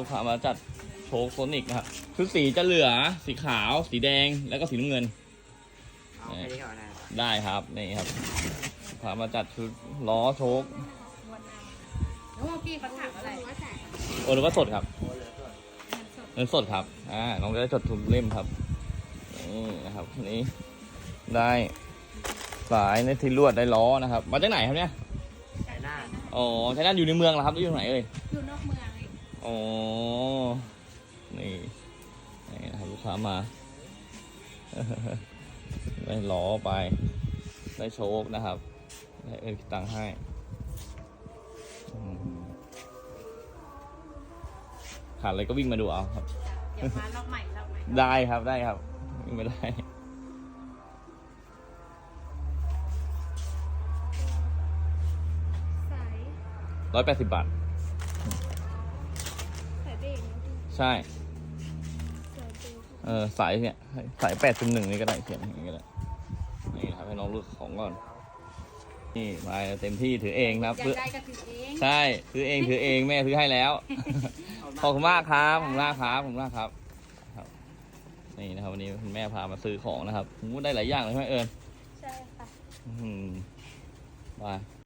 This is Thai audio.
ลูกค้ามาจัดโชว์โซนิกนะครับชุดสีจะเหลือสีขาว สีแดงแล้วก็สีน้ำเงิน เอาแค่นี้ก่อนนะได้ครับนี่ครับลูกค้ามาจัดชุดล้อโชคแล้วว่าพี่เขาถามอะไรโอ้หรือว่าสดครับโอ้เหลือส่วนเงินสดครับอ่าน้องจะได้จดทุนเล่มครับนี่นะครับนี่ได้สายในที่ลวดได้ล้อนะครับ มาจากไหนครับเนี่ยใช้หน้า อ๋อใช้ด้านอยู่ในเมืองเหรอครับหรืออยู่ไหนเอ่ยอยู่นอกเมือง อีกอ๋อ นี่ นี่นะครับลูกค้ามา ได้ล้อไป ได้โชคนะครับ ได้เอ็นตังค์ให้อืมขาดอะไรก็วิ่งมาดูเอาครับ เดี๋ยวมารอบใหม่รอบใหม่ ได้ครับได้ครับ วิ่งไม่ได้สายร้อยแปดสิบบาท ใช่สายเบรกเออสายเนี่ยสายแปดจุดหนึ่งนี่ก็ได้เขียนอย่างนี้ก็ได้นี่นะครับให้น้องเลือกของก่อน นี่มาเต็มที่ถือเองนะครับอยากเพื่อได้ก็ถือเองใช่ถือเองถือเองแม่ซื้อให้แล้วขอบคุณมากครับขอบคุณมากครับขอบคุณมากครับครับ นี่นะครับวันนี้คุณแม่พามาซื้อของนะครับโอ้โหได้หลายอย่างเลยใช่ไหมเอิญใช่ค่ะอื้อหือมา